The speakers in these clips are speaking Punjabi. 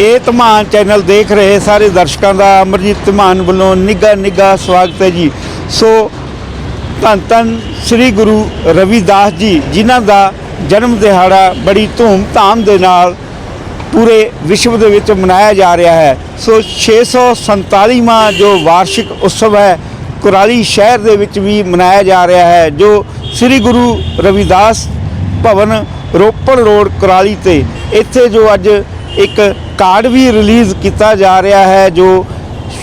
ਇਹ ਧਮਾਨ ਚੈਨਲ ਦੇਖ ਰਹੇ ਸਾਰੇ ਦਰਸ਼ਕਾਂ ਦਾ ਅਮਰਜੀਤ ਧਮਾਨ ਵੱਲੋਂ ਨਿੱਘਾ ਨਿੱਘਾ ਸਵਾਗਤ ਹੈ ਜੀ। ਸੋ ਧੰਨ ਧੰਨ ਸ੍ਰੀ ਗੁਰੂ ਰਵਿਦਾਸ ਜੀ, ਜਿਨ੍ਹਾਂ ਦਾ ਜਨਮ ਦਿਹਾੜਾ ਬੜੀ ਧੂਮ-ਧਾਮ ਦੇ ਨਾਲ ਪੂਰੇ ਵਿਸ਼ਵ ਦੇ ਵਿੱਚ ਮਨਾਇਆ ਜਾ ਰਿਹਾ ਹੈ। ਸੋ 647ਵਾਂ ਜੋ ਵਾਰਸ਼ਿਕ ਉਤਸਵ ਹੈ, ਕੁਰਾਲੀ ਸ਼ਹਿਰ ਦੇ ਵਿੱਚ ਵੀ ਮਨਾਇਆ ਜਾ ਰਿਹਾ ਹੈ, ਜੋ ਸ੍ਰੀ ਗੁਰੂ ਰਵਿਦਾਸ ਭਵਨ ਰੋਪੜ ਰੋਡ ਕੁਰਾਲੀ ਤੇ। ਇੱਥੇ ਜੋ ਅੱਜ ਇੱਕ ਕਾਰਡ ਵੀ ਰਿਲੀਜ਼ ਕੀਤਾ ਜਾ ਰਿਹਾ ਹੈ, ਜੋ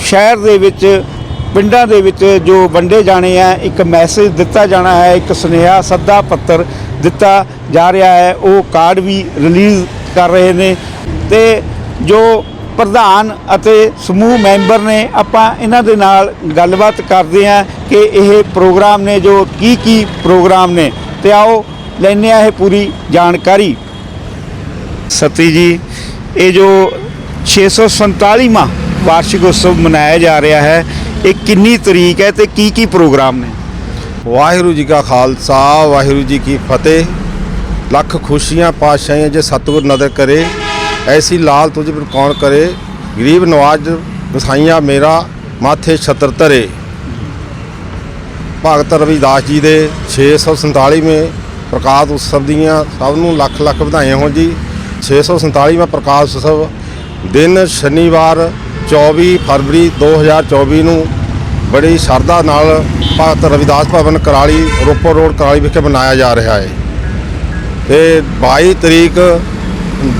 ਸ਼ਹਿਰ ਦੇ ਵਿੱਚ, ਪਿੰਡਾਂ ਦੇ ਵਿੱਚ ਜੋ ਵੰਡੇ ਜਾਣੇ ਆ, ਇੱਕ ਮੈਸੇਜ ਦਿੱਤਾ ਜਾਣਾ ਹੈ, ਇੱਕ ਸੁਨੇਹਾ, ਸੱਦਾ ਪੱਤਰ ਦਿੱਤਾ ਜਾ ਰਿਹਾ ਹੈ, ਉਹ ਕਾਰਡ ਵੀ ਰਿਲੀਜ਼ ਕਰ ਰਹੇ ਨੇ ਤੇ ਜੋ ਪ੍ਰਧਾਨ ਅਤੇ ਸਮੂਹ ਮੈਂਬਰ ਨੇ, ਆਪਾਂ ਇਹਨਾਂ ਦੇ ਨਾਲ ਗੱਲਬਾਤ ਕਰਦੇ ਹਾਂ ਕਿ ਇਹ ਪ੍ਰੋਗਰਾਮ ਨੇ, ਜੋ ਕੀ ਕੀ ਪ੍ਰੋਗਰਾਮ ਨੇ, ਤੇ ਆਓ ਲੈਂਦੇ ਆ ਇਹ ਪੂਰੀ ਜਾਣਕਾਰੀ। ਸਤੀ ਜੀ ਇਹ ਜੋ 647ਵਾਂ ਵਾਰਸ਼ਿਕ ਉਤਸਵ ਮਨਾਇਆ ਜਾ ਰਿਹਾ ਹੈ, ਇਹ ਕਿੰਨੀ ਤਰੀਕ ਹੈ ਤੇ ਕੀ ਕੀ ਪ੍ਰੋਗਰਾਮ ਨੇ? ਵਾਹਿਗੁਰੂ ਜੀ ਕਾ ਖਾਲਸਾ, ਵਾਹਿਗੁਰੂ ਜੀ ਕੀ ਫਤਿਹ। ਲੱਖ ਖੁਸ਼ੀਆਂ, ਪਾਤਸ਼ਾਹੀਆਂ ਜੇ ਸਤਿਗੁਰ ਨਦਰ ਕਰੇ, ਐਸੀ ਲਾਲ ਤੁਝ ਪਰ ਕੌਣ ਕਰੇ? ਗਰੀਬ ਨਵਾਜ ਵਸਾਈਆਂ ਮੇਰਾ, ਮਾਥੇ ਛਤਰ ਧਰੇ। ਭਗਤ ਰਵਿਦਾਸ ਜੀ ਦੇ 647ਵੇਂ ਪ੍ਰਕਾਸ਼ ਉਤਸਵ ਦੀਆਂ ਸਭ ਨੂੰ ਲੱਖ ਲੱਖ ਵਧਾਈਆਂ ਹੋਣ ਜੀ। 647ਵਾਂ ਪ੍ਰਕਾਸ਼ ਉਤਸਵ ਦਿਨ ਸ਼ਨੀਵਾਰ 24 ਫਰਵਰੀ 2024 ਨੂੰ ਬੜੀ ਸ਼ਰਧਾ ਨਾਲ ਭਗਤ ਰਵਿਦਾਸ ਭਵਨ ਕਰਾਲੀ, ਰੋਪੜ ਰੋਡ ਕਰਾਲੀ ਵਿਖੇ ਮਨਾਇਆ ਜਾ ਰਿਹਾ ਹੈ। ਤੇ 22 ਤਰੀਕ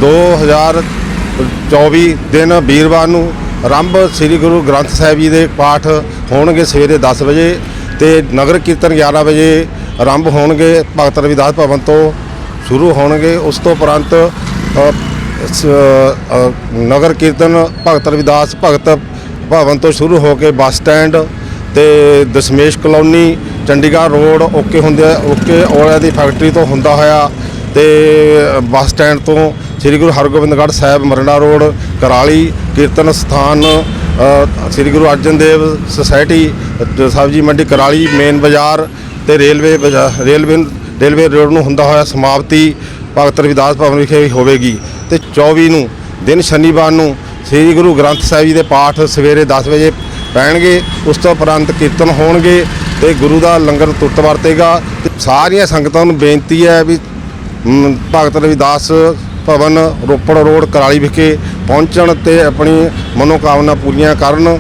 2024 ਦਿਨ ਵੀਰਵਾਰ ਨੂੰ ਆਰੰਭ ਸ੍ਰੀ ਗੁਰੂ ਗ੍ਰੰਥ ਸਾਹਿਬ ਜੀ ਦੇ ਪਾਠ ਹੋਣਗੇ ਸਵੇਰੇ 10 ਵਜੇ ਤੇ ਨਗਰ ਕੀਰਤਨ 11 ਵਜੇ ਆਰੰਭ ਹੋਣਗੇ, ਭਗਤ ਰਵਿਦਾਸ ਭਵਨ ਤੋਂ ਸ਼ੁਰੂ ਹੋਣਗੇ। ਉਸ ਤੋਂ ਉਪਰੰਤ ਨਗਰ ਕੀਰਤਨ ਭਗਤ ਰਵਿਦਾਸ ਭਗਤ ਭਵਨ ਤੋਂ ਸ਼ੁਰੂ ਹੋ ਕੇ ਬੱਸ ਸਟੈਂਡ ਤੇ Dashmesh colony, Chandigarh road, okay ਹੁੰਦੇ, ਓਕੇ ਔਲਿਆਂ ਦੀ ਫੈਕਟਰੀ ਤੋਂ ਹੁੰਦਾ ਹੋਇਆ ਤੇ ਬੱਸ ਸਟੈਂਡ ਤੋਂ ਸ੍ਰੀ ਗੁਰੂ ਹਰਗੋਬਿੰਦਗੜ੍ਹ ਸਾਹਿਬ ਮਰਨਾ ਰੋਡ, ਕਰਾਲੀ ਕੀਰਤਨ ਸਥਾਨ ਸ੍ਰੀ ਗੁਰੂ ਅਰਜਨ ਦੇਵ ਸੁਸਾਇਟੀ ਸਬਜ਼ੀ ਮੰਡੀ ਕਰਾਲੀ ਮੇਨ ਬਾਜ਼ਾਰ ਤੇ ਰੇਲਵੇ ਬਾਜ਼ਾ- ਰੇਲਵੇ ਰੇਲਵੇ ਰੋਡ ਨੂੰ ਹੁੰਦਾ ਹੋਇਆ ਸਮਾਪਤੀ ਭਗਤ ਰਵਿਦਾਸ ਭਵਨ ਵਿਖੇ ਹੋਵੇਗੀ ਤੇ 24 ਨੂੰ ਦਿਨ ਸ਼ਨੀਵਾਰ ਨੂੰ ਸ੍ਰੀ ਗੁਰੂ ਗ੍ਰੰਥ ਸਾਹਿਬ ਜੀ ਦੇ ਪਾਠ ਸਵੇਰੇ 10 ਵਜੇ ਪੈਣਗੇ, ਉਸ ਤੋਂ ਉਪਰੰਤ ਕੀਰਤਨ ਹੋਣਗੇ ਤੇ ਗੁਰੂ ਦਾ ਲੰਗਰ ਤੁਰਤ ਵਰਤੇਗਾ। ਤੇ ਸਾਰੀਆਂ ਸੰਗਤਾਂ ਨੂੰ ਬੇਨਤੀ ਹੈ ਵੀ ਭਗਤ ਰਵਿਦਾਸ ਭਵਨ ਰੋਪੜ ਰੋਡ, ਕਰਾਲੀ ਵਿਖੇ ਪਹੁੰਚਣ ਤੇ ਆਪਣੀ ਮਨੋਕਾਮਨਾ ਪੂਰੀਆਂ ਕਰਨ।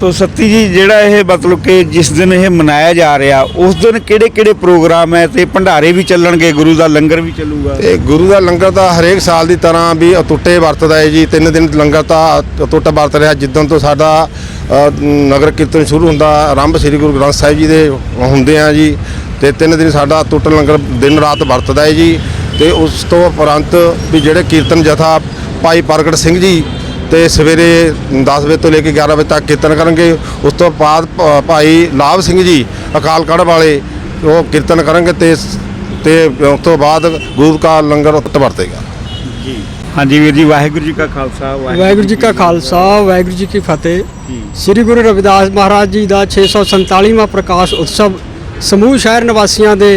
ਸੋ ਸੱਤੀ ਜੀ, ਜਿਹੜਾ ਇਹ ਮਤਲਬ ਕਿ ਜਿਸ ਦਿਨ ਇਹ ਮਨਾਇਆ ਜਾ ਰਿਹਾ, ਉਸ ਦਿਨ ਕਿਹੜੇ ਕਿਹੜੇ ਪ੍ਰੋਗਰਾਮ ਹੈ ਤੇ ਭੰਡਾਰੇ ਵੀ ਚੱਲਣਗੇ, ਗੁਰੂ ਦਾ ਲੰਗਰ ਵੀ ਚੱਲੂਗਾ? ਤੇ ਗੁਰੂ ਦਾ ਲੰਗਰ ਤਾਂ ਹਰੇਕ ਸਾਲ ਦੀ ਤਰ੍ਹਾਂ ਵੀ ਅਤੁੱਟੇ ਵਰਤਦਾ ਹੈ ਜੀ, ਤਿੰਨ ਦਿਨ ਲੰਗਰ ਤਾਂ ਅਤੁੱਟ ਵਰਤ ਰਿਹਾ, ਜਿੱਦਣ ਤੋਂ ਸਾਡਾ ਨਗਰ ਕੀਰਤਨ ਸ਼ੁਰੂ ਹੁੰਦਾ, ਆਰੰਭ ਸ੍ਰੀ ਗੁਰੂ ਗ੍ਰੰਥ ਸਾਹਿਬ ਜੀ ਦੇ ਹੁੰਦੇ ਆ ਜੀ, ਤੇ ਤਿੰਨ ਦਿਨ ਸਾਡਾ ਅਟੁੱਟ ਲੰਗਰ ਦਿਨ ਰਾਤ ਵਰਤਦਾ ਹੈ ਜੀ, ਤੇ ਉਸ ਤੋਂ ਉਪਰੰਤ ਵੀ ਜਿਹੜੇ ਕੀਰਤਨ ਜਥਾ ਭਾਈ ਪ੍ਰਗਟ ਸਿੰਘ ਜੀ ਤੇ ਸਵੇਰੇ 10 ਵਜੇ ਤੋਂ ਲੈ ਕੇ 11 ਵਜੇ ਤੱਕ ਕੀਰਤਨ ਕਰਨਗੇ। ਉਸ ਤੋਂ ਬਾਅਦ ਭਾਈ ਲਾਭ ਸਿੰਘ ਜੀ ਅਕਾਲ ਕੜ ਵਾਲੇ ਉਹ ਕੀਰਤਨ ਕਰਨਗੇ ਤੇ ਤੇ ਉਸ ਤੋਂ ਬਾਅਦ ਗੁਰੂ ਕਾ ਲੰਗਰ ਉੱਤ ਵਰਤੇਗਾ। ਹਾਂਜੀ ਵੀਰ ਜੀ ਵਾਹਿਗੁਰੂ ਜੀ ਕਾ ਖਾਲਸਾ ਵਾਹਿਗੁਰੂ ਜੀ ਕਾ ਖਾਲਸਾ ਵਾਹਿਗੁਰੂ ਜੀ ਕੀ ਫਤਿਹ। ਜੀ। ਸ੍ਰੀ ਗੁਰੂ ਰਵਿਦਾਸ ਮਹਾਰਾਜ ਜੀ ਦਾ 647ਵਾਂ ਪ੍ਰਕਾਸ਼ ਉਤਸਵ ਸਮੂਹ ਸ਼ਹਿਰ ਨਿਵਾਸੀਆਂ ਦੇ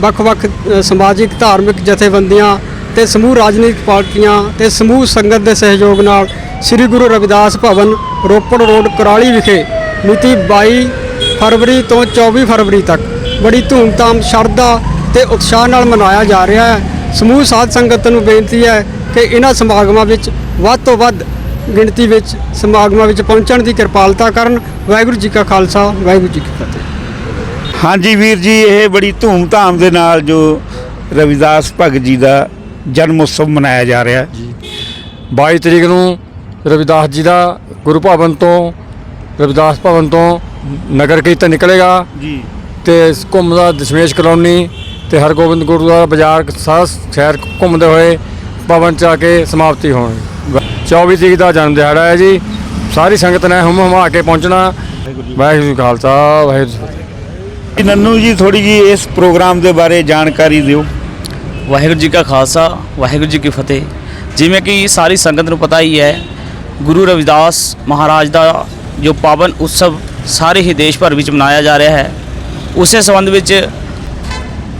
ਵੱਖ-ਵੱਖ ਸਮਾਜਿਕ ਧਾਰਮਿਕ ਜਥੇਬੰਦੀਆਂ ਤੇ ਸਮੂਹ ਰਾਜਨੀਤਿਕ ਪਾਰਟੀਆਂ ਤੇ ਸਮੂਹ ਸੰਗਤ ਦੇ ਸਹਿਯੋਗ ਨਾਲ ਸ੍ਰੀ ਗੁਰੂ ਰਵਿਦਾਸ ਭਵਨ, ਰੋਪੜ ਰੋਡ, ਕੁਰਾਲੀ ਵਿਖੇ ਮਿਤੀ 22 ਫਰਵਰੀ ਤੋਂ 24 ਫਰਵਰੀ ਤੱਕ ਬੜੀ ਧੂਮਧਾਮ, ਸ਼ਰਧਾ ਤੇ ਉਤਸ਼ਾਹ ਨਾਲ ਮਨਾਇਆ ਜਾ ਰਿਹਾ ਹੈ। ਸਮੂਹ ਸਾਧ ਸੰਗਤ ਨੂੰ ਬੇਨਤੀ ਹੈ ਕਿ ਇਹਨਾਂ ਸਮਾਗਮਾਂ ਵਿੱਚ ਵੱਧ ਤੋਂ ਵੱਧ ਗਿਣਤੀ ਵਿੱਚ ਸਮਾਗਮਾਂ ਵਿੱਚ ਪਹੁੰਚਣ ਦੀ ਕਿਰਪਾਲਤਾ ਕਰਨ। ਵਾਹਿਗੁਰੂ ਜੀ ਕਾ ਖਾਲਸਾ, ਵਾਹਿਗੁਰੂ ਜੀ ਕੀ ਫਤਿਹ। ਹਾਂਜੀ ਵੀਰ ਜੀ, ਇਹ ਬੜੀ ਧੂਮਧਾਮ ਦੇ ਨਾਲ ਜੋ ਰਵਿਦਾਸ ਭਗਤ ਜੀ ਦਾ ਜਨਮ ਉਤਸਵ ਮਨਾਇਆ ਜਾ ਰਿਹਾ ਹੈ। 22 ਤਰੀਕ ਨੂੰ ਰਵਿਦਾਸ ਜੀ ਦਾ ਗੁਰੂ ਭਵਨ ਤੋਂ ਰਵਿਦਾਸ ਭਵਨ ਤੋਂ ਨਗਰ ਕੀਰਤਨ ਨਿਕਲੇਗਾ। ਜੀ। ਤੇ ਘੁੰਮਦਾ ਦਸ਼ਮੇਸ਼ ਕਲੋਨੀ ਤੇ ਹਰਗੋਬਿੰਦ ਗੁਰਦੁਆਰਾ ਬਾਜ਼ਾਰ ਸਾਰਾ ਸ਼ਹਿਰ ਘੁੰਮਦੇ ਹੋਏ ਭਵਨ ਚ ਆ ਕੇ ਸਮਾਪਤੀ ਹੋਣੀ। 24 ਤਰੀਕ ਦਾ ਜਨਮ ਦਿਹਾੜਾ ਹੈ ਜੀ। ਸਾਰੀ ਸੰਗਤ ਨੇ ਹੁਮ ਹੁਮਾ ਕੇ ਪਹੁੰਚਣਾ। ਵਾਹਿਗੁਰੂ ਜੀ ਖਾਲਸਾ ਵਾਹਿਗੁਰੂ ਜੀ ਜੀ, ਨੰਨੂ ਜੀ ਥੋੜੀ ਜੀ ਇਸ ਪ੍ਰੋਗਰਾਮ ਦੇ ਬਾਰੇ ਜਾਣਕਾਰੀ ਦਿਓ। ਵਾਹਿਗੁਰੂ ਜੀ ਕਾ ਖਾਲਸਾ, ਵਾਹਿਗੁਰੂ ਜੀ ਕੀ ਫਤਿਹ। ਜਿਵੇਂ ਕਿ ਸਾਰੀ ਸੰਗਤ ਨੂੰ ਪਤਾ ਹੀ ਹੈ, ਗੁਰੂ ਰਵਿਦਾਸ ਮਹਾਰਾਜ ਦਾ ਜੋ ਪਾਵਨ ਉਤਸਵ ਸਾਰੇ ਹੀ ਦੇਸ਼ ਭਰ ਵਿੱਚ ਮਨਾਇਆ ਜਾ ਰਿਹਾ ਹੈ, ਉਸੇ ਸੰਬੰਧ ਵਿੱਚ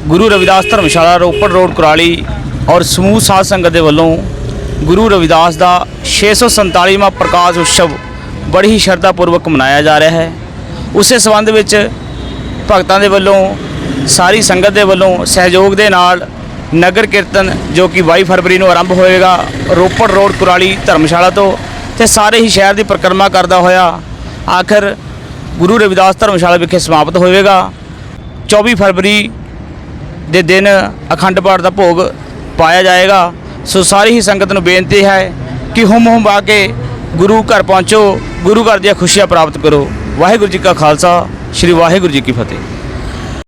ਗੁਰੂ ਰਵਿਦਾਸ ਧਰਮਸ਼ਾਲਾ, ਰੋਪੜ ਰੋਡ ਕੁਰਾਲੀ ਔਰ ਸਮੂਹ ਸਾਧ ਸੰਗਤ ਦੇ ਵੱਲੋਂ ਗੁਰੂ ਰਵਿਦਾਸ ਦਾ 647ਵਾਂ ਪ੍ਰਕਾਸ਼ ਉਤਸਵ ਬੜੀ ਹੀ ਸ਼ਰਧਾ ਪੂਰਵਕ ਮਨਾਇਆ ਜਾ ਰਿਹਾ ਹੈ। ਉਸੇ ਸੰਬੰਧ ਵਿੱਚ ਭਗਤਾਂ ਦੇ ਵੱਲੋਂ, ਸਾਰੀ ਸੰਗਤ ਦੇ ਵੱਲੋਂ ਸਹਿਯੋਗ ਦੇ ਨਾਲ ਨਗਰ ਕੀਰਤਨ ਜੋ ਕਿ 22 ਫਰਵਰੀ ਨੂੰ ਆਰੰਭ ਹੋਏਗਾ ਰੋਪੜ ਰੋਡ ਕੁਰਾਲੀ ਧਰਮਸ਼ਾਲਾ ਤੋਂ ਤੇ ਸਾਰੇ ਹੀ ਸ਼ਹਿਰ ਦੀ ਪਰਿਕਰਮਾ ਕਰਦਾ ਹੋਇਆ ਆਖਰ ਗੁਰੂ ਰਵਿਦਾਸ ਧਰਮਸ਼ਾਲਾ ਵਿਖੇ ਸਮਾਪਤ ਹੋਵੇਗਾ। 24 ਫਰਵਰੀ ਦੇ ਦਿਨ ਅਖੰਡ ਪਾਠ ਦਾ ਭੋਗ ਪਾਇਆ ਜਾਏਗਾ। ਸੋ ਸਾਰੀ ਹੀ ਸੰਗਤ ਨੂੰ ਬੇਨਤੀ ਹੈ ਕਿ ਹੁਮ ਹੁਮ ਆ ਕੇ ਗੁਰੂ ਘਰ ਪਹੁੰਚੋ, ਗੁਰੂ ਘਰ ਦੀਆਂ ਖੁਸ਼ੀਆਂ ਪ੍ਰਾਪਤ ਕਰੋ। ਵਾਹਿਗੁਰੂ ਜੀ ਕਾ ਖਾਲਸਾ, ਸ੍ਰੀ ਵਾਹਿਗੁਰੂ ਜੀ ਕੀ ਫਤਿਹ।